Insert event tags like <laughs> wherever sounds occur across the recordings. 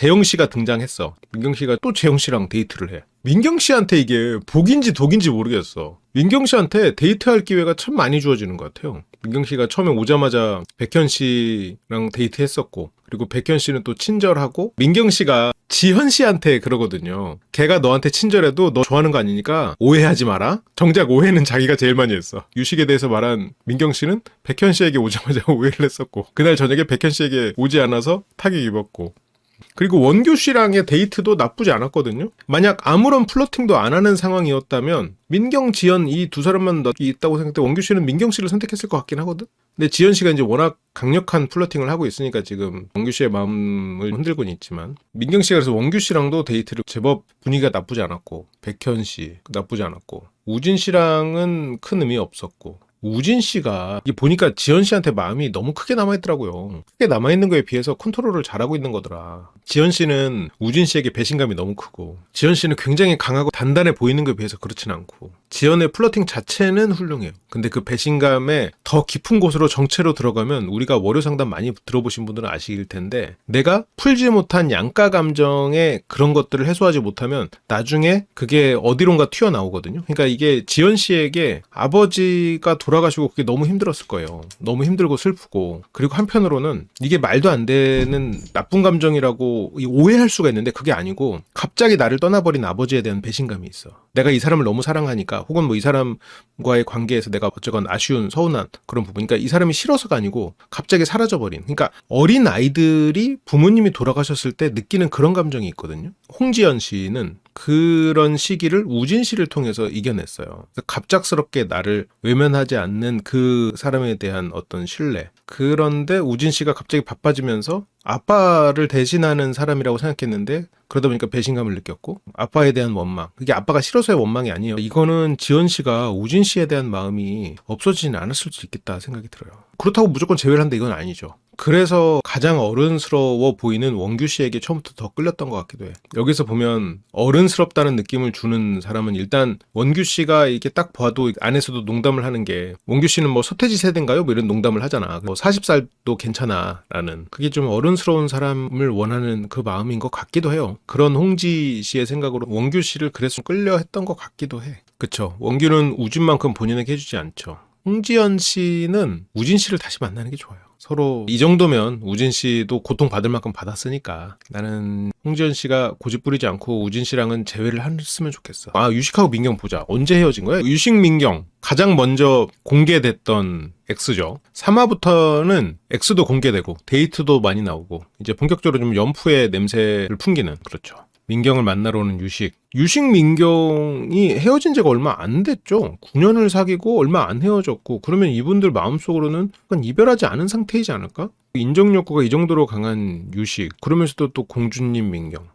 재영 씨가 등장했어. 민경 씨가 또 재영 씨랑 데이트를 해. 민경 씨한테 이게 복인지 독인지 모르겠어. 민경 씨한테 데이트할 기회가 참 많이 주어지는 것 같아요. 민경 씨가 처음에 오자마자 백현 씨랑 데이트했었고, 그리고 백현 씨는 또 친절하고, 민경 씨가 지현 씨한테 그러거든요. 걔가 너한테 친절해도 너 좋아하는 거 아니니까 오해하지 마라. 정작 오해는 자기가 제일 많이 했어. 유식에 대해서 말한 민경 씨는 백현 씨에게 오자마자 <laughs> 오해를 했었고, 그날 저녁에 백현 씨에게 오지 않아서 타격 입었고, 그리고 원규 씨랑의 데이트도 나쁘지 않았거든요. 만약 아무런 플러팅도 안 하는 상황이었다면 민경, 지연 이 두 사람만 더 있다고 생각할 때 원규 씨는 민경 씨를 선택했을 것 같긴 하거든. 근데 지연 씨가 이제 워낙 강력한 플러팅을 하고 있으니까 지금 원규 씨의 마음을 흔들고는 있지만 민경 씨가 그래서 원규 씨랑도 데이트를 제법 분위기가 나쁘지 않았고 백현 씨 나쁘지 않았고 우진 씨랑은 큰 의미 없었고 우진 씨가 보니까 지연 씨한테 마음이 너무 크게 남아있더라고요. 크게 남아있는 거에 비해서 컨트롤을 잘하고 있는 거더라. 지연 씨는 우진 씨에게 배신감이 너무 크고, 지연 씨는 굉장히 강하고 단단해 보이는 거에 비해서 그렇진 않고, 지연의 플러팅 자체는 훌륭해요. 근데 그 배신감에 더 깊은 곳으로 정체로 들어가면 우리가 월요 상담 많이 들어보신 분들은 아실 텐데, 내가 풀지 못한 양가 감정의 그런 것들을 해소하지 못하면 나중에 그게 어디론가 튀어나오거든요. 그러니까 이게 지연 씨에게 아버지가 돌아가시고 그게 너무 힘들었을 거예요. 너무 힘들고 슬프고. 그리고 한편으로는 이게 말도 안 되는 나쁜 감정이라고 이 오해할 수가 있는데 그게 아니고 갑자기 나를 떠나버린 아버지에 대한 배신감이 있어. 내가 이 사람을 너무 사랑하니까 혹은 뭐 이 사람과의 관계에서 내가 어쩌건 아쉬운 서운한 그런 부분. 그러니까 이 사람이 싫어서가 아니고 갑자기 사라져버린. 그러니까 어린 아이들이 부모님이 돌아가셨을 때 느끼는 그런 감정이 있거든요. 홍지연 씨는 그런 시기를 우진 씨를 통해서 이겨냈어요. 갑작스럽게 나를 외면하지 않는 그 사람에 대한 어떤 신뢰. 그런데 우진 씨가 갑자기 바빠지면서 아빠를 대신하는 사람이라고 생각했는데 그러다 보니까 배신감을 느꼈고 아빠에 대한 원망. 그게 아빠가 싫어서의 원망이 아니에요. 이거는 지연 씨가 우진 씨에 대한 마음이 없어지진 않았을 수 있겠다 생각이 들어요. 그렇다고 무조건 제외를 한다 이건 아니죠. 그래서 가장 어른스러워 보이는 원규 씨에게 처음부터 더 끌렸던 것 같기도 해. 여기서 보면 어른스럽다는 느낌을 주는 사람은 일단 원규 씨가 이렇게 딱 봐도 안에서도 농담을 하는 게 원규 씨는 뭐 서태지 세대인가요? 뭐 이런 농담을 하잖아. 뭐 40살도 괜찮아 라는 그게 좀 어른스러운 사람을 원하는 그 마음인 것 같기도 해요. 그런 홍지 씨의 생각으로 원규 씨를 그래서 끌려 했던 것 같기도 해. 그쵸. 원규는 우진만큼 본인에게 해주지 않죠. 홍지연 씨는 우진 씨를 다시 만나는 게 좋아요. 서로 이 정도면 우진 씨도 고통받을 만큼 받았으니까 나는 홍지연 씨가 고집 부리지 않고 우진 씨랑은 재회를 했으면 좋겠어. 아 유식하고 민경 보자. 언제 헤어진 거야? 유식 민경 가장 먼저 공개됐던 X죠. 3화부터는 X도 공개되고 데이트도 많이 나오고 이제 본격적으로 좀 연프의 냄새를 풍기는 그렇죠. 민경을 만나러 오는 유식. 유식 민경이 헤어진 지가 얼마 안 됐죠. 9년을 사귀고 얼마 안 헤어졌고 그러면 이분들 마음속으로는 약간 이별하지 않은 상태이지 않을까? 인정 욕구가 이 정도로 강한 유식. 그러면서도 또 공주님 민경.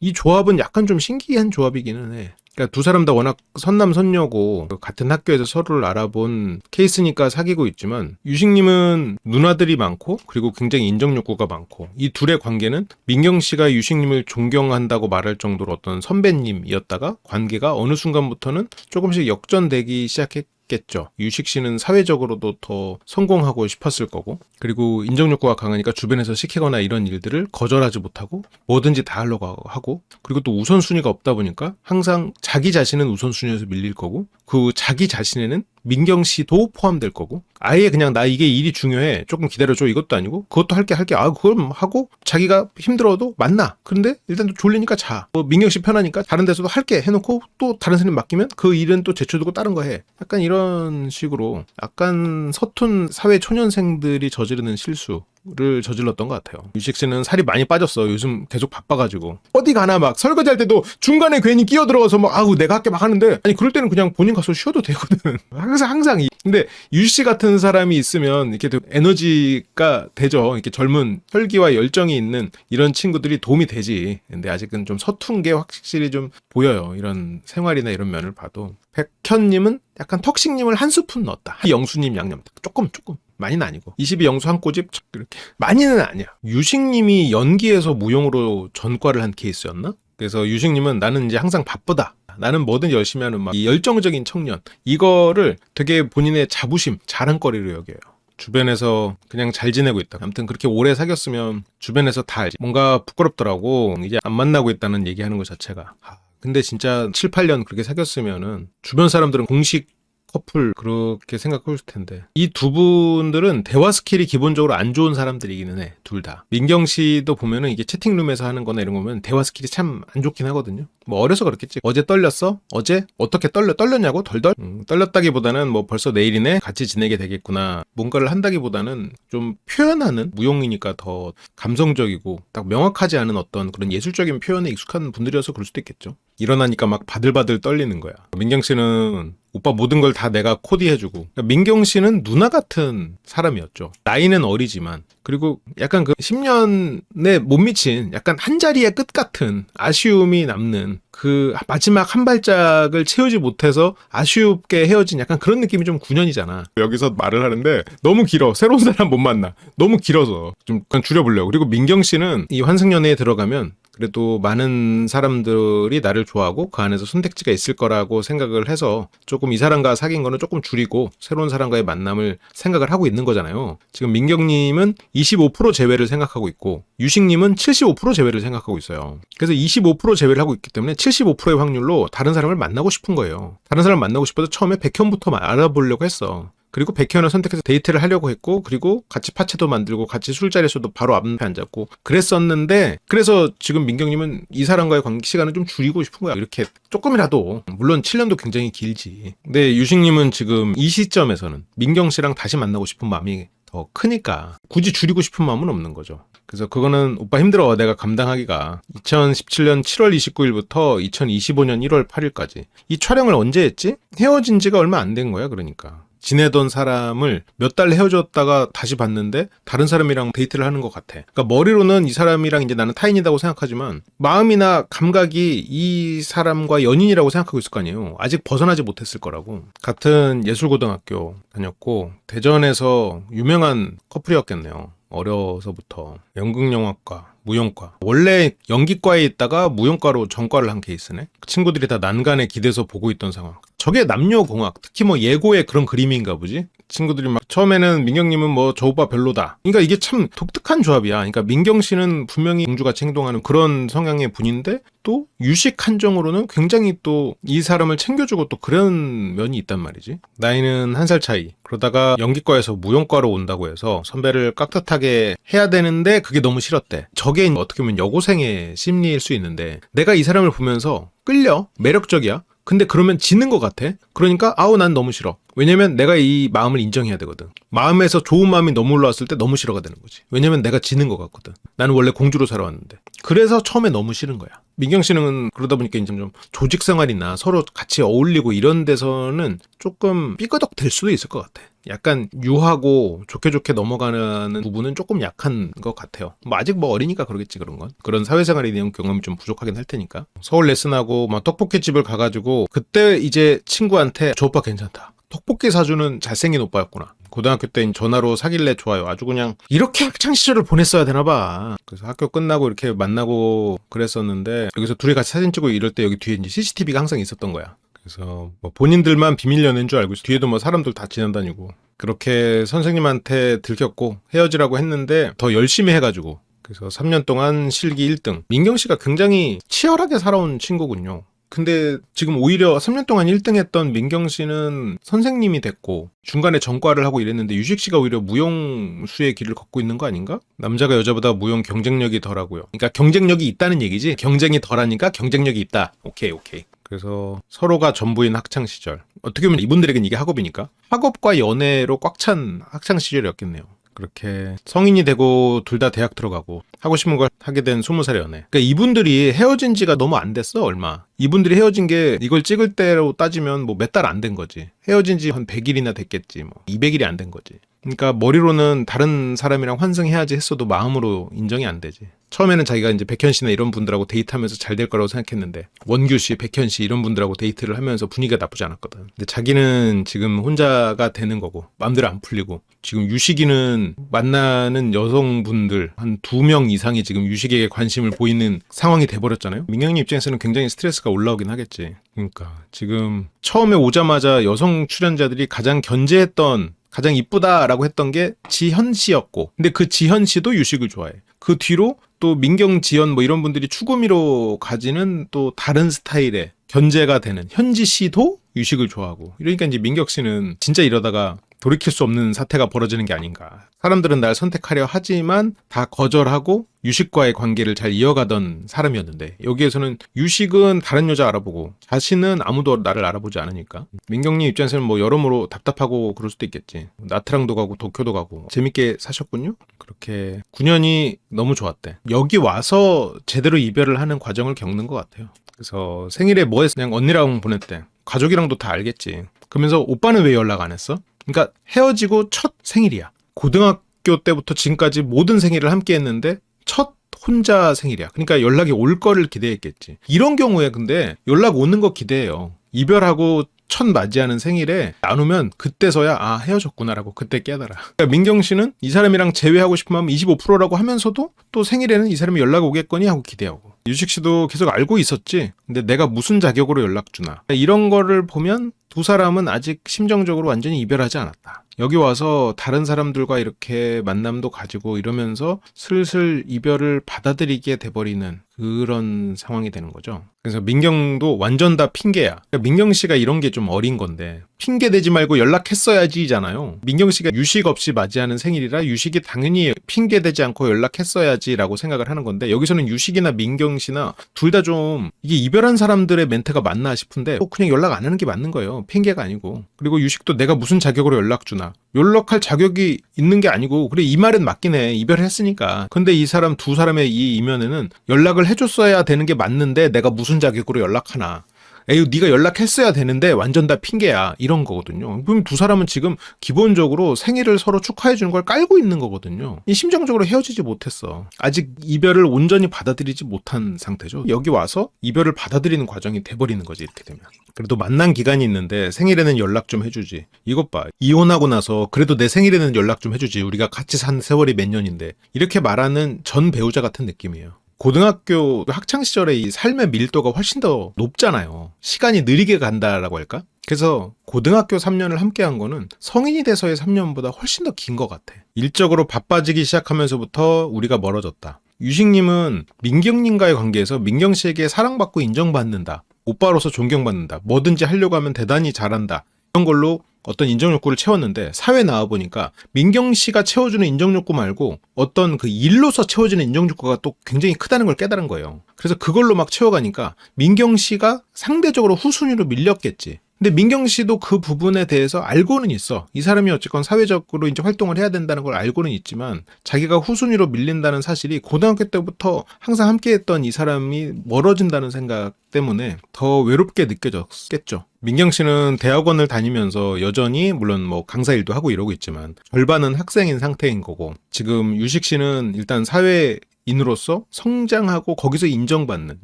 이 조합은 약간 좀 신기한 조합이기는 해. 그러니까 두 사람 다 워낙 선남 선녀고 같은 학교에서 서로를 알아본 케이스니까 사귀고 있지만 유식님은 누나들이 많고 그리고 굉장히 인정 욕구가 많고 이 둘의 관계는 민경 씨가 유식님을 존경한다고 말할 정도로 어떤 선배님이었다가 관계가 어느 순간부터는 조금씩 역전되기 시작했 겠죠. 유식 씨는 사회적으로도 더 성공하고 싶었을 거고, 그리고 인정 욕구가 강하니까 주변에서 시키거나 이런 일들을 거절하지 못하고 뭐든지 다 하려고 하고, 그리고 또 우선순위가 없다 보니까 항상 자기 자신은 우선순위에서 밀릴 거고, 그 자기 자신에는 민경 씨도 포함될 거고, 아예 그냥 나 이게 일이 중요해. 조금 기다려줘. 이것도 아니고, 그것도 할게, 할게. 아, 그걸 하고, 자기가 힘들어도 만나. 그런데 일단 또 졸리니까 자. 뭐, 민경 씨 편하니까 다른 데서도 할게 해놓고 또 다른 사람 맡기면 그 일은 또 제쳐두고 다른 거 해. 약간 이런 식으로 약간 서툰 사회 초년생들이 저지르는 실수 를 저질렀던 것 같아요. 유식 씨는 살이 많이 빠졌어. 요즘 계속 바빠가지고. 어디 가나 막 설거지 할 때도 중간에 괜히 끼어 들어가서 막 아우 내가 할게 막 하는데 아니 그럴 때는 그냥 본인 가서 쉬어도 되거든. <laughs> 항상 항상 이 근데 유씨 같은 사람이 있으면 이렇게 또 에너지가 되죠. 이렇게 젊은 혈기와 열정이 있는 이런 친구들이 도움이 되지. 근데 아직은 좀 서툰 게 확실히 좀 보여요. 이런 생활이나 이런 면을 봐도. 백현님은 약간 턱식님을 한 스푼 넣었다. 영수님 양념 조금 조금 많이는 아니고 22 영수 한 꼬집 이렇게 많이는 아니야. 유식님이 연기에서 무용으로 전과를 한 케이스였나? 그래서 유식님은 나는 이제 항상 바쁘다. 나는 뭐든 열심히 하는 막 이 열정적인 청년 이거를 되게 본인의 자부심 자랑거리로 여겨요. 주변에서 그냥 잘 지내고 있다. 아무튼 그렇게 오래 사귀었으면 주변에서 다 알지. 뭔가 부끄럽더라고. 이제 안 만나고 있다는 얘기하는 것 자체가. 아, 근데 진짜 7, 8년 그렇게 사귀었으면은 주변 사람들은 공식 커플 그렇게 생각할 텐데. 이 두 분들은 대화 스킬이 기본적으로 안 좋은 사람들이기는 해 둘 다. 민경 씨도 보면은 이게 채팅룸에서 하는 거나 이런 거 보면 대화 스킬이 참 안 좋긴 하거든요. 뭐 어려서 그렇겠지. 어제 떨렸어? 어제? 어떻게 떨려 떨렸냐고? 덜덜? 음, 떨렸다기보다는 뭐 벌써 내일이네? 같이 지내게 되겠구나. 뭔가를 한다기보다는 좀 표현하는 무용이니까 더 감성적이고 딱 명확하지 않은 어떤 그런 예술적인 표현에 익숙한 분들이어서 그럴 수도 있겠죠. 일어나니까 막 바들바들 떨리는 거야. 민경 씨는 오빠 모든 걸 다 내가 코디해주고 그러니까 민경 씨는 누나 같은 사람이었죠 나이는 어리지만 그리고 약간 그 10년에 못 미친 약간 한 자리의 끝 같은 아쉬움이 남는 그 마지막 한 발짝을 채우지 못해서 아쉬웁게 헤어진 약간 그런 느낌이 좀 9년이잖아. 여기서 말을 하는데 너무 길어. 새로운 사람 못 만나. 너무 길어서 좀 그냥 줄여보려고. 그리고 민경 씨는 이 환승연애에 들어가면 그래도 많은 사람들이 나를 좋아하고 그 안에서 선택지가 있을 거라고 생각을 해서 조금 이 사람과 사귄 거는 조금 줄이고 새로운 사람과의 만남을 생각을 하고 있는 거잖아요. 지금 민경님은 25% 제외를 생각하고 있고 유식님은 75% 제외를 생각하고 있어요. 그래서 25% 제외를 하고 있기 때문에 75%의 확률로 다른 사람을 만나고 싶은 거예요. 다른 사람 만나고 싶어서 처음에 백현부터 알아보려고 했어. 그리고 백현을 선택해서 데이트를 하려고 했고 그리고 같이 파채도 만들고 같이 술자리에서도 바로 앞에 앉았고 그랬었는데 그래서 지금 민경님은 이 사람과의 관계 시간을 좀 줄이고 싶은 거야. 이렇게 조금이라도. 물론 7년도 굉장히 길지. 근데 유식님은 지금 이 시점에서는 민경 씨랑 다시 만나고 싶은 마음이 더 크니까 굳이 줄이고 싶은 마음은 없는 거죠. 그래서 그거는 오빠 힘들어. 내가 감당하기가. 2017년 7월 29일부터 2025년 1월 8일까지. 이 촬영을 언제 했지? 헤어진 지가 얼마 안 된 거야 그러니까 지내던 사람을 몇 달 헤어졌다가 다시 봤는데 다른 사람이랑 데이트를 하는 것 같아. 그러니까 머리로는 이 사람이랑 이제 나는 타인이라고 생각하지만 마음이나 감각이 이 사람과 연인이라고 생각하고 있을 거 아니에요. 아직 벗어나지 못했을 거라고. 같은 예술고등학교 다녔고 대전에서 유명한 커플이었겠네요. 어려서부터 연극영화과, 무용과 원래 연기과에 있다가 무용과로 전과를 한 케이스네. 그 친구들이 다 난간에 기대서 보고 있던 상황. 저게 남녀공학, 특히 뭐 예고의 그런 그림인가 보지. 친구들이 막 처음에는 민경님은 뭐 저 오빠 별로다. 그러니까 이게 참 독특한 조합이야. 그러니까 민경 씨는 분명히 공주같이 행동하는 그런 성향의 분인데 또 유식 한정으로는 굉장히 또 이 사람을 챙겨주고 또 그런 면이 있단 말이지. 나이는 한 살 차이. 그러다가 연기과에서 무용과로 온다고 해서 선배를 깍듯하게 해야 되는데 그게 너무 싫었대. 저게 어떻게 보면 여고생의 심리일 수 있는데 내가 이 사람을 보면서 끌려 매력적이야. 근데 그러면 지는 것 같아. 그러니까 아우 난 너무 싫어. 왜냐면 내가 이 마음을 인정해야 되거든. 마음에서 좋은 마음이 너무 올라왔을 때 너무 싫어가 되는 거지. 왜냐면 내가 지는 것 같거든. 나는 원래 공주로 살아왔는데. 그래서 처음에 너무 싫은 거야. 민경 씨는 그러다 보니까 이제 좀 조직 생활이나 서로 같이 어울리고 이런 데서는 조금 삐끄덕 될 수도 있을 것 같아. 약간 유하고 좋게 좋게 넘어가는 부분은 조금 약한 것 같아요. 뭐 아직 뭐 어리니까 그러겠지 그런 건. 그런 사회생활에 대한 경험이 좀 부족하긴 할 테니까. 서울 레슨하고 막 떡볶이 집을 가가지고 그때 이제 친구한테 저 오빠 괜찮다. 떡볶이 사주는 잘생긴 오빠였구나. 고등학교 때 전화로 사귈래 좋아요. 아주 그냥 이렇게 학창 시절을 보냈어야 되나 봐. 그래서 학교 끝나고 이렇게 만나고 그랬었는데 여기서 둘이 같이 사진 찍고 이럴 때 여기 뒤에 이제 CCTV가 항상 있었던 거야. 그래서 뭐 본인들만 비밀 연애인 줄 알고 뒤에도 뭐 사람들 다 지나다니고 그렇게 선생님한테 들켰고 헤어지라고 했는데 더 열심히 해가지고 그래서 3년 동안 실기 1등. 민경 씨가 굉장히 치열하게 살아온 친구군요. 근데 지금 오히려 3년 동안 1등 했던 민경 씨는 선생님이 됐고 중간에 전과를 하고 이랬는데 유식 씨가 오히려 무용수의 길을 걷고 있는 거 아닌가? 남자가 여자보다 무용 경쟁력이 덜하고요. 그러니까 경쟁력이 있다는 얘기지. 경쟁이 덜하니까 경쟁력이 있다. 오케이, 오케이. 그래서 서로가 전부인 학창 시절. 어떻게 보면 이분들에겐 이게 학업이니까 학업과 연애로 꽉 찬 학창 시절이었겠네요. 그렇게 성인이 되고 둘 다 대학 들어가고 하고 싶은 걸 하게 된 20살의 연애. 그러니까 이분들이 헤어진 지가 너무 안 됐어, 얼마. 이분들이 헤어진 게 이걸 찍을 때로 따지면 뭐 몇 달 안 된 거지. 헤어진 지 한 100일이나 됐겠지, 뭐. 200일이 안 된 거지. 그러니까 머리로는 다른 사람이랑 환승해야지 했어도 마음으로 인정이 안 되지. 처음에는 자기가 이제 백현 씨나 이런 분들하고 데이트하면서 잘 될 거라고 생각했는데 원규 씨, 백현 씨 이런 분들하고 데이트를 하면서 분위기가 나쁘지 않았거든. 근데 자기는 지금 혼자가 되는 거고 마음대로 안 풀리고 지금 유식이는 만나는 여성분들 한 두 명 이상이 지금 유식에게 관심을 보이는 상황이 돼버렸잖아요. 민경님 입장에서는 굉장히 스트레스가 올라오긴 하겠지. 그러니까 지금 처음에 오자마자 여성 출연자들이 가장 견제했던 가장 이쁘다라고 했던 게 지현 씨였고 근데 그 지현 씨도 유식을 좋아해. 그 뒤로 또 민경 지연 뭐 이런 분들이 추구미로 가지는 또 다른 스타일의 견제가 되는 현지 씨도 유식을 좋아하고. 이러니까 이제 민경 씨는 진짜 이러다가 돌이킬 수 없는 사태가 벌어지는 게 아닌가. 사람들은 날 선택하려 하지만 다 거절하고 유식과의 관계를 잘 이어가던 사람이었는데 여기에서는 유식은 다른 여자 알아보고 자신은 아무도 나를 알아보지 않으니까 민경님 입장에서는 뭐 여러모로 답답하고 그럴 수도 있겠지. 나트랑도 가고 도쿄도 가고 재밌게 사셨군요. 그렇게 9년이 너무 좋았대. 여기 와서 제대로 이별을 하는 과정을 겪는 것 같아요. 그래서 생일에 뭐 했어? 그냥 언니랑 보냈대. 가족이랑도 다 알겠지. 그러면서 오빠는 왜 연락 안 했어? 그러니까 헤어지고 첫 생일이야. 고등학교 때부터 지금까지 모든 생일을 함께 했는데 첫 혼자 생일이야. 그러니까 연락이 올 거를 기대했겠지. 이런 경우에 근데 연락 오는 거 기대해요. 이별하고 첫 맞이하는 생일에 안 오면 그때서야 아 헤어졌구나라고 그때 깨달아. 그러니까 민경 씨는 이 사람이랑 재회하고 싶은 마음 25%라고 하면서도 또 생일에는 이 사람이 연락 오겠거니 하고 기대하고. 유식 씨도 계속 알고 있었지. 근데 내가 무슨 자격으로 연락 주나. 이런 거를 보면 두 사람은 아직 심정적으로 완전히 이별하지 않았다. 여기 와서 다른 사람들과 이렇게 만남도 가지고 이러면서 슬슬 이별을 받아들이게 돼버리는 그런 상황이 되는 거죠. 그래서 민경도 완전 다 핑계야. 그러니까 민경 씨가 이런 게 좀 어린 건데 핑계 대지 말고 연락했어야지잖아요. 민경 씨가 유식 없이 맞이하는 생일이라 유식이 당연히 핑계 대지 않고 연락했어야지라고 생각을 하는 건데 여기서는 유식이나 민경 씨나 둘 다 좀 이게 이별한 사람들의 멘트가 맞나 싶은데 꼭 그냥 연락 안 하는 게 맞는 거예요. 핑계가 아니고. 그리고 유식도 내가 무슨 자격으로 연락 주나. 연락할 자격이 있는 게 아니고 그래 이 말은 맞긴 해. 이별했으니까. 근데 이 사람 두 사람의 이 이면에는 연락을 해줬어야 되는 게 맞는데 내가 무슨 자격으로 연락하나. 에휴, 네가 연락했어야 되는데 완전 다 핑계야. 이런 거거든요. 그럼 두 사람은 지금 기본적으로 생일을 서로 축하해 주는 걸 깔고 있는 거거든요. 이 심정적으로 헤어지지 못했어. 아직 이별을 온전히 받아들이지 못한 상태죠. 여기 와서 이별을 받아들이는 과정이 돼버리는 거지, 이렇게 되면. 그래도 만난 기간이 있는데 생일에는 연락 좀 해주지. 이것 봐. 이혼하고 나서 그래도 내 생일에는 연락 좀 해주지. 우리가 같이 산 세월이 몇 년인데. 이렇게 말하는 전 배우자 같은 느낌이에요. 고등학교 학창 시절에 이 삶의 밀도가 훨씬 더 높잖아요. 시간이 느리게 간다라고 할까? 그래서 고등학교 3년을 함께 한 거는 성인이 돼서의 3년보다 훨씬 더 긴 것 같아. 일적으로 바빠지기 시작하면서부터 우리가 멀어졌다. 유식님은 민경님과의 관계에서 민경 씨에게 사랑받고 인정받는다. 오빠로서 존경받는다. 뭐든지 하려고 하면 대단히 잘한다. 이런 걸로 어떤 인정 욕구를 채웠는데 사회 나와 보니까 민경 씨가 채워주는 인정 욕구 말고 어떤 그 일로서 채워지는 인정 욕구가 또 굉장히 크다는 걸 깨달은 거예요. 그래서 그걸로 막 채워가니까 민경 씨가 상대적으로 후순위로 밀렸겠지. 근데 민경 씨도 그 부분에 대해서 알고는 있어. 이 사람이 어쨌건 사회적으로 이제 활동을 해야 된다는 걸 알고는 있지만 자기가 후순위로 밀린다는 사실이 고등학교 때부터 항상 함께 했던 이 사람이 멀어진다는 생각 때문에 더 외롭게 느껴졌겠죠. 민경 씨는 대학원을 다니면서 여전히 물론 뭐 강사 일도 하고 이러고 있지만 절반은 학생인 상태인 거고 지금 유식 씨는 일단 사회 인으로서 성장하고 거기서 인정받는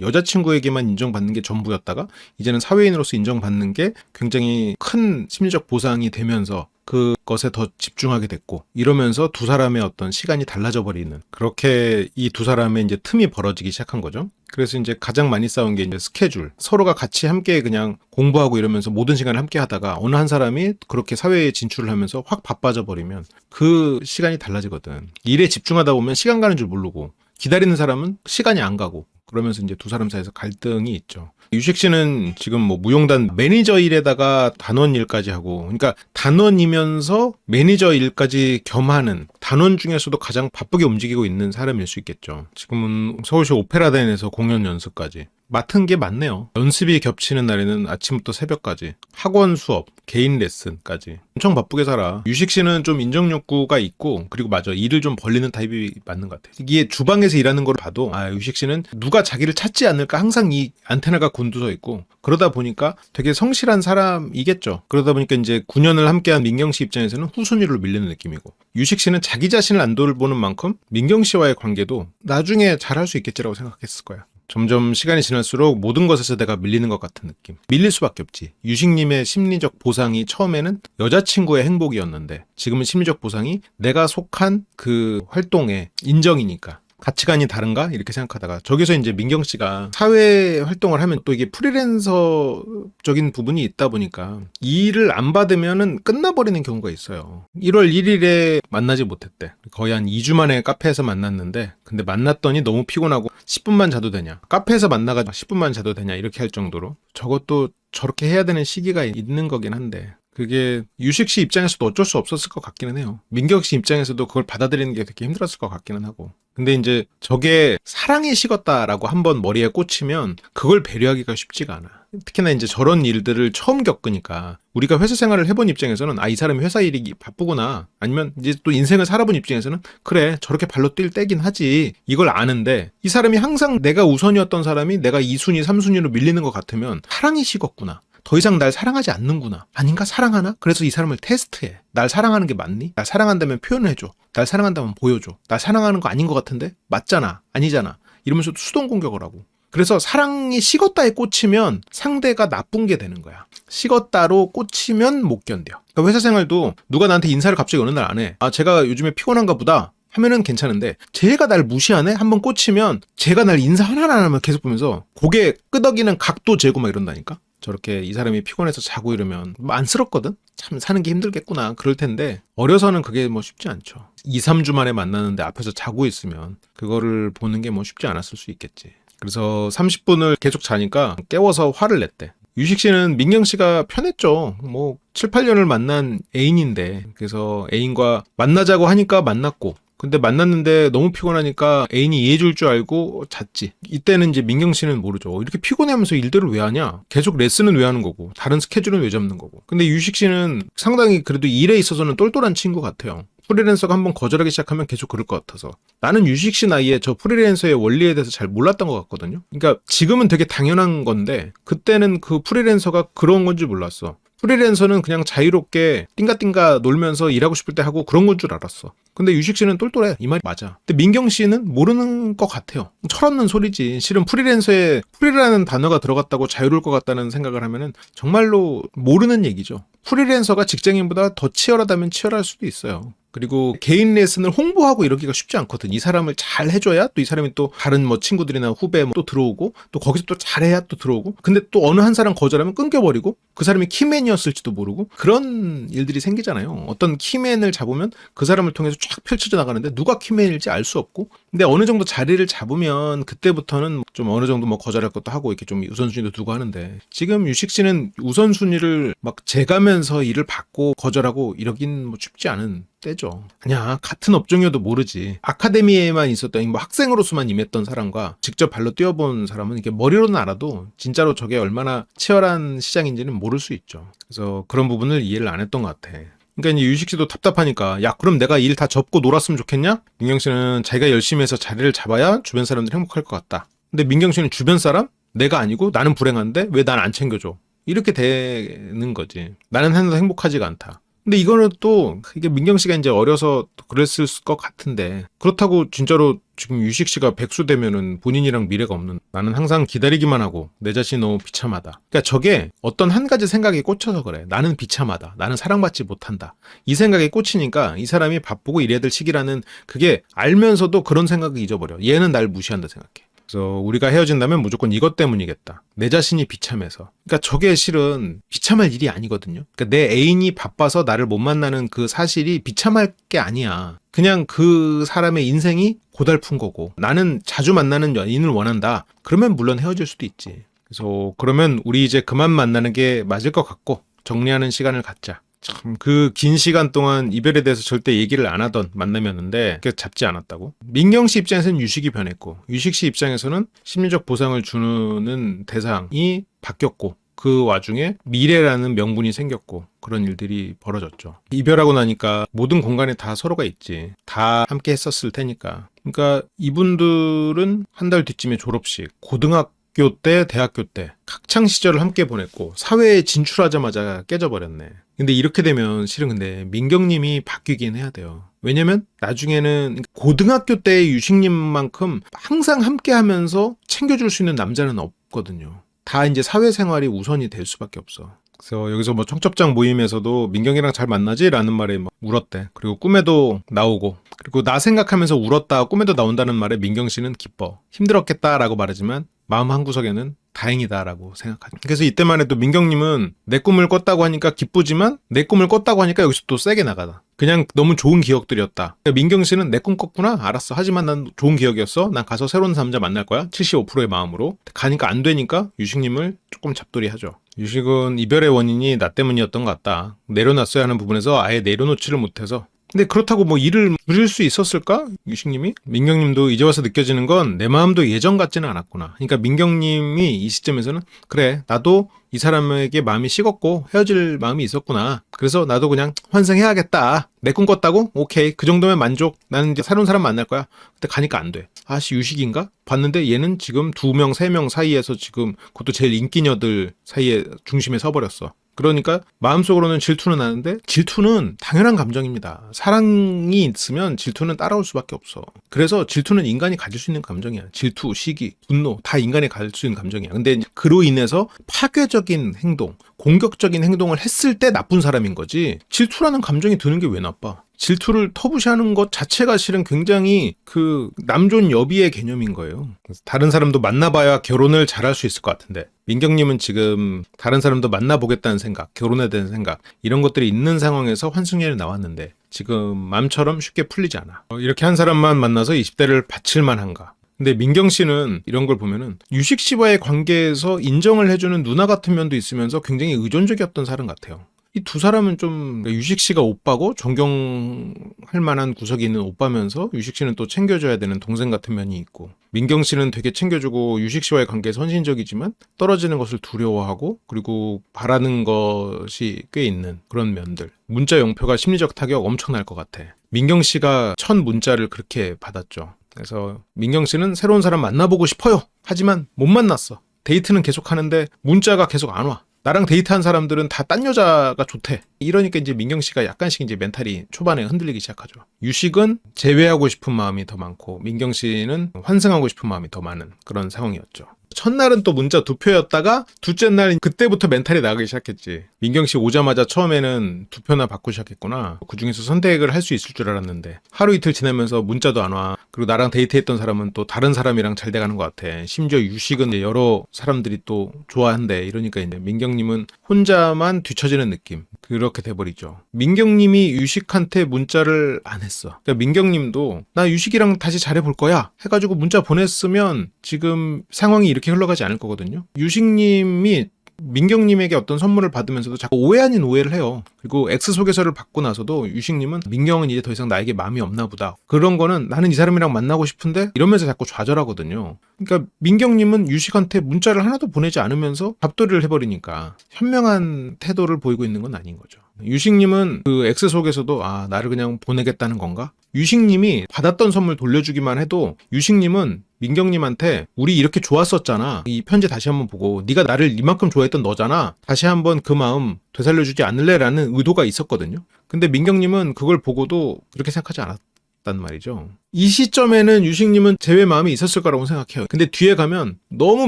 여자친구에게만 인정받는 게 전부였다가 이제는 사회인으로서 인정받는 게 굉장히 큰 심리적 보상이 되면서 그것에 더 집중하게 됐고 이러면서 두 사람의 어떤 시간이 달라져 버리는 그렇게 이 두 사람의 이제 틈이 벌어지기 시작한 거죠. 그래서 이제 가장 많이 싸운 게 이제 스케줄. 서로가 같이 함께 그냥 공부하고 이러면서 모든 시간을 함께 하다가 어느 한 사람이 그렇게 사회에 진출을 하면서 확 바빠져 버리면 그 시간이 달라지거든. 일에 집중하다 보면 시간 가는 줄 모르고 기다리는 사람은 시간이 안 가고 그러면서 이제 두 사람 사이에서 갈등이 있죠. 유식 씨는 지금 뭐 무용단 매니저 일에다가 단원 일까지 하고, 그러니까 단원이면서 매니저 일까지 겸하는 단원 중에서도 가장 바쁘게 움직이고 있는 사람일 수 있겠죠. 지금은 서울시 오페라단에서 공연 연습까지. 맡은 게 많네요. 연습이 겹치는 날에는 아침부터 새벽까지 학원 수업, 개인 레슨까지 엄청 바쁘게 살아. 유식 씨는 좀 인정 욕구가 있고 그리고 맞아 일을 좀 벌리는 타입이 맞는 것 같아. 이게 주방에서 일하는 걸 봐도 아 유식 씨는 누가 자기를 찾지 않을까 항상 이 안테나가 곤두서 있고 그러다 보니까 되게 성실한 사람이겠죠. 그러다 보니까 이제 9년을 함께한 민경 씨 입장에서는 후순위로 밀리는 느낌이고 유식 씨는 자기 자신을 안 돌보는 만큼 민경 씨와의 관계도 나중에 잘할 수 있겠지라고 생각했을 거야. 점점 시간이 지날수록 모든 것에서 내가 밀리는 것 같은 느낌. 밀릴 수밖에 없지. 유식님의 심리적 보상이 처음에는 여자친구의 행복이었는데 지금은 심리적 보상이 내가 속한 그 활동의 인정이니까. 가치관이 다른가 이렇게 생각하다가 저기서 이제 민경 씨가 사회 활동을 하면 또 이게 프리랜서적인 부분이 있다 보니까 이 일을 안 받으면은 끝나버리는 경우가 있어요. 1월 1일에 만나지 못했대. 거의 한 2주 만에 카페에서 만났는데 근데 만났더니 너무 피곤하고 10분만 자도 되냐? 카페에서 만나가지고 10분만 자도 되냐? 이렇게 할 정도로 저것도 저렇게 해야 되는 시기가 있는 거긴 한데 그게 유식 씨 입장에서도 어쩔 수 없었을 것 같기는 해요. 민경 씨 입장에서도 그걸 받아들이는 게 되게 힘들었을 것 같기는 하고. 근데 이제 저게 사랑이 식었다라고 한번 머리에 꽂히면 그걸 배려하기가 쉽지가 않아. 특히나 이제 저런 일들을 처음 겪으니까 우리가 회사 생활을 해본 입장에서는 아 이 사람이 회사 일이 바쁘구나 아니면 이제 또 인생을 살아본 입장에서는 그래 저렇게 발로 뛸 때긴 하지 이걸 아는데 이 사람이 항상 내가 우선이었던 사람이 내가 2순위 3순위로 밀리는 것 같으면 사랑이 식었구나 더 이상 날 사랑하지 않는구나. 아닌가? 사랑하나? 그래서 이 사람을 테스트해. 날 사랑하는 게 맞니? 날 사랑한다면 표현해줘. 날 사랑한다면 보여줘. 날 사랑하는 거 아닌 것 같은데? 맞잖아. 아니잖아. 이러면서 수동 공격을 하고. 그래서 사랑이 식었다에 꽂히면 상대가 나쁜 게 되는 거야. 식었다로 꽂히면 못 견뎌. 그러니까 회사 생활도 누가 나한테 인사를 갑자기 어느 날 안 해. 아, 제가 요즘에 피곤한가 보다. 하면은 괜찮은데 쟤가 날 무시하네 한번 꽂히면 쟤가 날 인사 하나 안 하면 계속 보면서 고개 끄덕이는 각도 재고 막 이런다니까 저렇게 이 사람이 피곤해서 자고 이러면 뭐 안쓰럽거든? 참 사는 게 힘들겠구나. 그럴 텐데 어려서는 그게 뭐 쉽지 않죠. 2, 3주 만에 만나는데 앞에서 자고 있으면 그거를 보는 게 뭐 쉽지 않았을 수 있겠지. 그래서 30분을 계속 자니까 깨워서 화를 냈대. 유식 씨는 민경 씨가 편했죠. 뭐 7, 8년을 만난 애인인데 그래서 애인과 만나자고 하니까 만났고 근데 만났는데 너무 피곤하니까 애인이 이해해줄 줄 알고 잤지. 이때는 이제 민경 씨는 모르죠. 이렇게 피곤해하면서 일들을 왜 하냐? 계속 레슨은 왜 하는 거고, 다른 스케줄은 왜 잡는 거고. 근데 유식 씨는 상당히 그래도 일에 있어서는 똘똘한 친구 같아요. 프리랜서가 한번 거절하기 시작하면 계속 그럴 것 같아서. 나는 유식 씨 나이에 저 프리랜서의 원리에 대해서 잘 몰랐던 것 같거든요. 그러니까 지금은 되게 당연한 건데, 그때는 그 프리랜서가 그런 건지 몰랐어. 프리랜서는 그냥 자유롭게 띵가띵가 놀면서 일하고 싶을 때 하고 그런 건 줄 알았어. 근데 유식 씨는 똘똘해. 이 말이 맞아. 근데 민경 씨는 모르는 것 같아요. 철없는 소리지. 실은 프리랜서에 프리라는 단어가 들어갔다고 자유로울 것 같다는 생각을 하면은 정말로 모르는 얘기죠. 프리랜서가 직장인보다 더 치열하다면 치열할 수도 있어요. 그리고 개인 레슨을 홍보하고 이러기가 쉽지 않거든. 이 사람을 잘 해줘야 또 이 사람이 또 다른 뭐 친구들이나 후배 뭐 또 들어오고 또 거기서 또 잘해야 또 들어오고. 근데 또 어느 한 사람 거절하면 끊겨버리고 그 사람이 키맨이었을지도 모르고 그런 일들이 생기잖아요. 어떤 키맨을 잡으면 그 사람을 통해서 쫙 펼쳐져 나가는데 누가 키맨일지 알 수 없고. 근데 어느 정도 자리를 잡으면 그때부터는 좀 어느 정도 뭐 거절할 것도 하고 이렇게 좀 우선순위도 두고 하는데 지금 유식 씨는 우선순위를 막 재가면서 일을 받고 거절하고 이러긴 뭐 쉽지 않은 때죠. 아니야 같은 업종이어도 모르지. 아카데미에만 있었던 뭐 학생으로서만 임했던 사람과 직접 발로 뛰어본 사람은 이게 머리로는 알아도 진짜로 저게 얼마나 치열한 시장인지는 모를 수 있죠. 그래서 그런 부분을 이해를 안 했던 것 같아. 그러니까 이제 유식 씨도 답답하니까 야 그럼 내가 일 다 접고 놀았으면 좋겠냐? 민경 씨는 자기가 열심히 해서 자리를 잡아야 주변 사람들이 행복할 것 같다. 근데 민경 씨는 주변 사람? 내가 아니고 나는 불행한데 왜 난 안 챙겨줘? 이렇게 되는 거지. 나는 하나도 행복하지가 않다. 근데 이거는 또 이게 민경 씨가 이제 어려서 그랬을 것 같은데 그렇다고 진짜로 지금 유식 씨가 백수 되면은 본인이랑 미래가 없는 나는 항상 기다리기만 하고 내 자신이 너무 비참하다. 그러니까 저게 어떤 한 가지 생각에 꽂혀서 그래. 나는 비참하다. 나는 사랑받지 못한다. 이 생각에 꽂히니까 이 사람이 바쁘고 이래야 될 시기라는 그게 알면서도 그런 생각을 잊어버려. 얘는 날 무시한다 생각해. 그래서 우리가 헤어진다면 무조건 이것 때문이겠다. 내 자신이 비참해서. 그러니까 저게 실은 비참할 일이 아니거든요. 그러니까 내 애인이 바빠서 나를 못 만나는 그 사실이 비참할 게 아니야. 그냥 그 사람의 인생이 고달픈 거고 나는 자주 만나는 연인을 원한다. 그러면 물론 헤어질 수도 있지. 그래서 그러면 우리 이제 그만 만나는 게 맞을 것 같고 정리하는 시간을 갖자. 참 그 긴 시간 동안 이별에 대해서 절대 얘기를 안 하던 만남이었는데 그 잡지 않았다고. 민경 씨 입장에서는 유식이 변했고 유식 씨 입장에서는 심리적 보상을 주는 대상이 바뀌었고 그 와중에 미래라는 명분이 생겼고 그런 일들이 벌어졌죠. 이별하고 나니까 모든 공간에 다 서로가 있지. 다 함께 했었을 테니까. 그러니까 이분들은 한 달 뒤쯤에 졸업식, 고등학 교 학교 때, 대학교 때 학창 시절을 함께 보냈고 사회에 진출하자마자 깨져버렸네. 근데 이렇게 되면 실은 근데 민경님이 바뀌긴 해야 돼요. 왜냐면 나중에는 고등학교 때의 유식님만큼 항상 함께 하면서 챙겨줄 수 있는 남자는 없거든요. 다 이제 사회생활이 우선이 될 수밖에 없어. 그래서 여기서 뭐 청첩장 모임에서도 민경이랑 잘 만나지? 라는 말에 막 울었대. 그리고 꿈에도 나오고 그리고 나 생각하면서 울었다 꿈에도 나온다는 말에 민경 씨는 기뻐. 힘들었겠다라고 말하지만 마음 한구석에는 다행이다라고 생각하죠. 그래서 이때만 해도 민경님은 내 꿈을 꿨다고 하니까 기쁘지만 내 꿈을 꿨다고 하니까 여기서 또 세게 나가다. 그냥 너무 좋은 기억들이었다. 그러니까 민경 씨는 내 꿈 꿨구나. 알았어. 하지만 난 좋은 기억이었어. 난 가서 새로운 남자 만날 거야. 75%의 마음으로. 가니까 안 되니까 유식님을 조금 잡돌이 하죠. 유식은 이별의 원인이 나 때문이었던 것 같다. 내려놨어야 하는 부분에서 아예 내려놓지를 못해서 근데 그렇다고 뭐 일을 줄일 수 있었을까? 유식님이? 민경님도 이제 와서 느껴지는 건 내 마음도 예전 같지는 않았구나. 그러니까 민경님이 이 시점에서는 그래 나도 이 사람에게 마음이 식었고 헤어질 마음이 있었구나. 그래서 나도 그냥 환승해야겠다. 내 꿈 꿨다고? 오케이. 그 정도면 만족. 나는 이제 새로운 사람 만날 거야. 근데 가니까 안 돼. 아씨 유식인가? 봤는데 얘는 지금 두 명, 세 명 사이에서 지금 그것도 제일 인기녀들 사이에 중심에 서버렸어. 그러니까 마음속으로는 질투는 나는데 질투는 당연한 감정입니다. 사랑이 있으면 질투는 따라올 수밖에 없어. 그래서 질투는 인간이 가질 수 있는 감정이야. 질투, 시기, 분노 다 인간이 가질 수 있는 감정이야. 근데 그로 인해서 파괴적인 행동, 공격적인 행동을 했을 때 나쁜 사람인 거지. 질투라는 감정이 드는 게 왜 나빠? 질투를 터부시하는 것 자체가 실은 굉장히 그 남존 여비의 개념인 거예요. 다른 사람도 만나봐야 결혼을 잘할 수 있을 것 같은데 민경님은 지금 다른 사람도 만나보겠다는 생각, 결혼에 대한 생각 이런 것들이 있는 상황에서 환승연이 나왔는데 지금 맘처럼 쉽게 풀리지 않아. 어, 이렇게 한 사람만 만나서 20대를 바칠 만한가? 근데 민경 씨는 이런 걸 보면은 유식 씨와의 관계에서 인정을 해주는 누나 같은 면도 있으면서 굉장히 의존적이었던 사람 같아요. 이 두 사람은 좀 그러니까 유식 씨가 오빠고 존경할 만한 구석이 있는 오빠면서 유식 씨는 또 챙겨줘야 되는 동생 같은 면이 있고 민경 씨는 되게 챙겨주고 유식 씨와의 관계에 선신적이지만 떨어지는 것을 두려워하고 그리고 바라는 것이 꽤 있는 그런 면들. 문자 용표가 심리적 타격 엄청날 것 같아. 민경 씨가 첫 문자를 그렇게 받았죠. 그래서 민경 씨는 새로운 사람 만나보고 싶어요. 하지만 못 만났어. 데이트는 계속 하는데 문자가 계속 안 와. 나랑 데이트한 사람들은 다 딴 여자가 좋대. 이러니까 이제 민경 씨가 약간씩 이제 멘탈이 초반에 흔들리기 시작하죠. 유식은 제외하고 싶은 마음이 더 많고 민경 씨는 환승하고 싶은 마음이 더 많은 그런 상황이었죠. 첫날은 또 문자 두 표였다가 둘째 날 그때부터 멘탈이 나가기 시작했지. 민경 씨 오자마자 처음에는 두 표나 받고 시작했구나. 그 중에서 선택을 할 수 있을 줄 알았는데 하루 이틀 지나면서 문자도 안 와. 그리고 나랑 데이트했던 사람은 또 다른 사람이랑 잘 돼가는 것 같아. 심지어 유식은 여러 사람들이 또 좋아한대. 이러니까 이제 민경님은 혼자만 뒤처지는 느낌. 그렇게 돼버리죠. 민경님이 유식한테 문자를 안 했어. 그러니까 민경님도 나 유식이랑 다시 잘해볼 거야. 해가지고 문자 보냈으면 지금 상황이 이렇게 흘러가지 않을 거거든요. 유식님이 민경님에게 어떤 선물을 받으면서도 자꾸 오해 아닌 오해를 해요. 그리고 X 소개서를 받고 나서도 유식님은 민경은 이제 더 이상 나에게 마음이 없나 보다. 그런 거는 나는 이 사람이랑 만나고 싶은데 이러면서 자꾸 좌절하거든요. 그러니까 민경님은 유식한테 문자를 하나도 보내지 않으면서 밥돌이를 해버리니까 현명한 태도를 보이고 있는 건 아닌 거죠. 유식님은 그 X 속에서도 아 나를 그냥 보내겠다는 건가? 유식님이 받았던 선물 돌려주기만 해도 유식님은 민경님한테 우리 이렇게 좋았었잖아. 이 편지 다시 한번 보고 네가 나를 이만큼 좋아했던 너잖아. 다시 한번 그 마음 되살려주지 않을래라는 의도가 있었거든요. 근데 민경님은 그걸 보고도 그렇게 생각하지 않았. 단 말이죠. 이 시점에는 유식님은 제외 마음이 있었을 거라고 생각해요. 근데 뒤에 가면 너무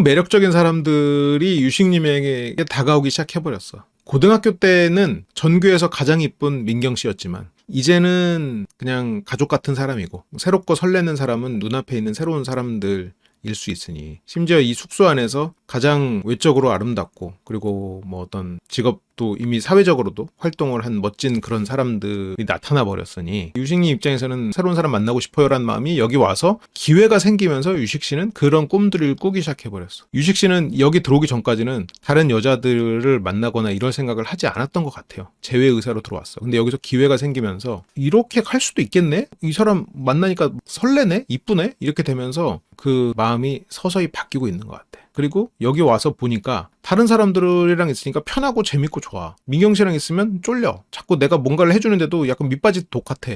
매력적인 사람들이 유식님에게 다가오기 시작해버렸어. 고등학교 때는 전교에서 가장 이쁜 민경 씨였지만 이제는 그냥 가족 같은 사람이고 새롭고 설레는 사람은 눈앞에 있는 새로운 사람들 일 수 있으니 심지어 이 숙소 안에서 가장 외적으로 아름답고 그리고 뭐 어떤 직업 도 이미 사회적으로도 활동을 한 멋진 그런 사람들이 나타나 버렸으니 유식님 입장에서는 새로운 사람 만나고 싶어요라는 마음이 여기 와서 기회가 생기면서 유식 씨는 그런 꿈들을 꾸기 시작해 버렸어. 유식 씨는 여기 들어오기 전까지는 다른 여자들을 만나거나 이럴 생각을 하지 않았던 것 같아요. 제외 의사로 들어왔어. 근데 여기서 기회가 생기면서 이렇게 갈 수도 있겠네? 이 사람 만나니까 설레네? 이쁘네? 이렇게 되면서 그 마음이 서서히 바뀌고 있는 것 같아. 그리고 여기 와서 보니까 다른 사람들이랑 있으니까 편하고 재밌고 좋아. 민경 씨랑 있으면 쫄려. 자꾸 내가 뭔가를 해주는데도 약간 밑바지 독 같아.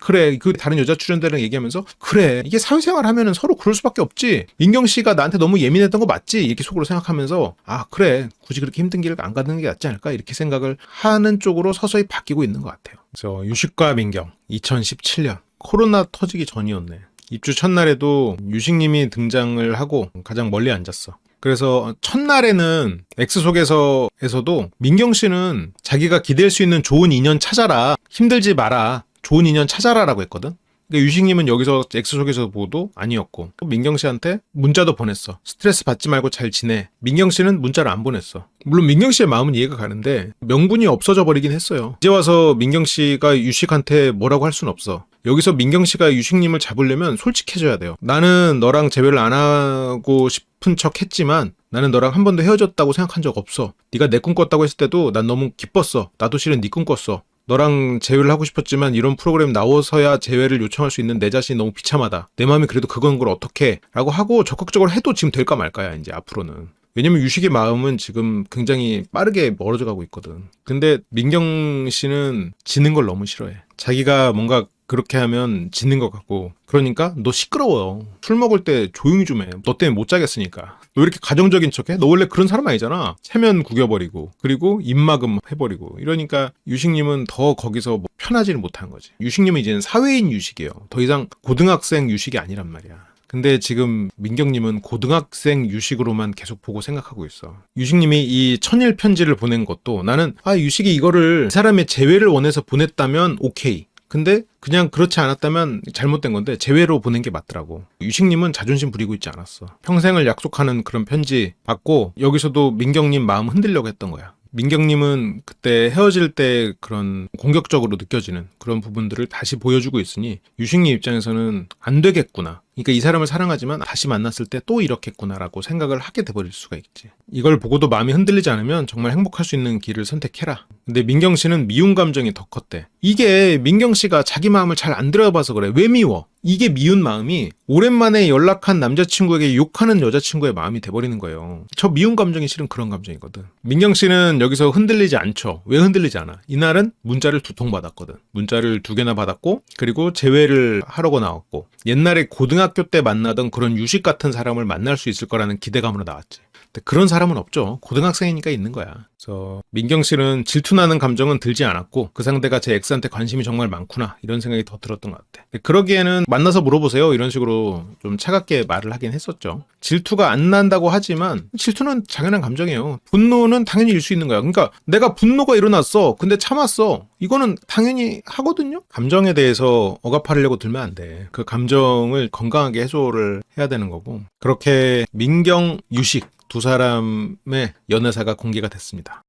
그래 그 다른 여자 출연자랑 얘기하면서 그래 이게 사회생활 하면은 서로 그럴 수밖에 없지 민경 씨가 나한테 너무 예민했던 거 맞지 이렇게 속으로 생각하면서 아 그래 굳이 그렇게 힘든 길을 안 가는 게 낫지 않을까 이렇게 생각을 하는 쪽으로 서서히 바뀌고 있는 것 같아요 그래서 유식과 민경 2017년 코로나 터지기 전이었네 입주 첫날에도 유식님이 등장을 하고 가장 멀리 앉았어. 그래서 첫날에는 X 속에서에서도 민경 씨는 자기가 기댈 수 있는 좋은 인연 찾아라. 힘들지 마라. 좋은 인연 찾아라라고 했거든. 근데 유식님은 여기서 엑소 속에서 보도 아니었고 민경 씨한테 문자도 보냈어. 스트레스 받지 말고 잘 지내. 민경 씨는 문자를 안 보냈어. 물론 민경 씨의 마음은 이해가 가는데 명분이 없어져 버리긴 했어요. 이제 와서 민경 씨가 유식한테 뭐라고 할 순 없어. 여기서 민경 씨가 유식님을 잡으려면 솔직해져야 돼요. 나는 너랑 재회를 안 하고 싶은 척 했지만 나는 너랑 한 번도 헤어졌다고 생각한 적 없어. 네가 내 꿈 꿨다고 했을 때도 난 너무 기뻤어. 나도 실은 네 꿈 꿨어. 너랑 재회를 하고 싶었지만 이런 프로그램 나와서야 재회를 요청할 수 있는 내 자신이 너무 비참하다. 내 마음이 그래도 그건 걸 어떻게 라고 하고 적극적으로 해도 지금 될까 말까야 이제 앞으로는. 왜냐면 유식의 마음은 지금 굉장히 빠르게 멀어져 가고 있거든. 근데 민경 씨는 지는 걸 너무 싫어해. 자기가 뭔가 그렇게 하면 지는 것 같고. 그러니까 너 시끄러워요. 술 먹을 때 조용히 좀 해. 너 때문에 못 자겠으니까. 너 이렇게 가정적인 척해? 너 원래 그런 사람 아니잖아. 체면 구겨버리고. 그리고 입막음 해버리고. 이러니까 유식님은 더 거기서 뭐 편하지는 못한 거지. 유식님은 이제는 사회인 유식이에요. 더 이상 고등학생 유식이 아니란 말이야. 근데 지금 민경님은 고등학생 유식으로만 계속 보고 생각하고 있어. 유식님이 이 천일 편지를 보낸 것도 나는 아 유식이 이거를 이 사람의 재회를 원해서 보냈다면 오케이. 근데 그냥 그렇지 않았다면 잘못된 건데 재회로 보낸 게 맞더라고. 유식님은 자존심 부리고 있지 않았어. 평생을 약속하는 그런 편지 받고 여기서도 민경님 마음 흔들려고 했던 거야. 민경님은 그때 헤어질 때 그런 공격적으로 느껴지는 그런 부분들을 다시 보여주고 있으니 유식님 입장에서는 안 되겠구나. 그러니까 이 사람을 사랑하지만 다시 만났을 때 또 이렇겠구나라고 생각을 하게 돼버릴 수가 있지. 이걸 보고도 마음이 흔들리지 않으면 정말 행복할 수 있는 길을 선택해라. 근데 민경 씨는 미운 감정이 더 컸대. 이게 민경 씨가 자기 마음을 잘 안 들어봐서 그래. 왜 미워? 이게 미운 마음이 오랜만에 연락한 남자친구에게 욕하는 여자친구의 마음이 돼버리는 거예요. 저 미운 감정이 실은 그런 감정이거든. 민경 씨는 여기서 흔들리지 않죠. 왜 흔들리지 않아? 이날은 문자를 두 통 받았거든. 문자를 두 개나 받았고, 그리고 재회를 하려고 나왔고, 옛날에 고등학 교 때 만나던 그런 유식 같은 사람을 만날 수 있을 거라는 기대감으로 나왔지. 근데 그런 사람은 없죠. 고등학생이니까 있는 거야. 그래서 민경 씨는 질투나는 감정은 들지 않았고 그 상대가 제 엑스한테 관심이 정말 많구나 이런 생각이 더 들었던 것 같아. 근데 그러기에는 만나서 물어보세요 이런 식으로 좀 차갑게 말을 하긴 했었죠. 질투가 안 난다고 하지만 질투는 당연한 감정이에요. 분노는 당연히 일 수 있는 거야. 그러니까 내가 분노가 일어났어. 근데 참았어. 이거는 당연히 하거든요. 감정에 대해서 억압하려고 들면 안 돼. 그 감정을 건강하게 해소를 해야 되는 거고 그렇게 민경 유식 두 사람의 연애사가 공개가 됐습니다.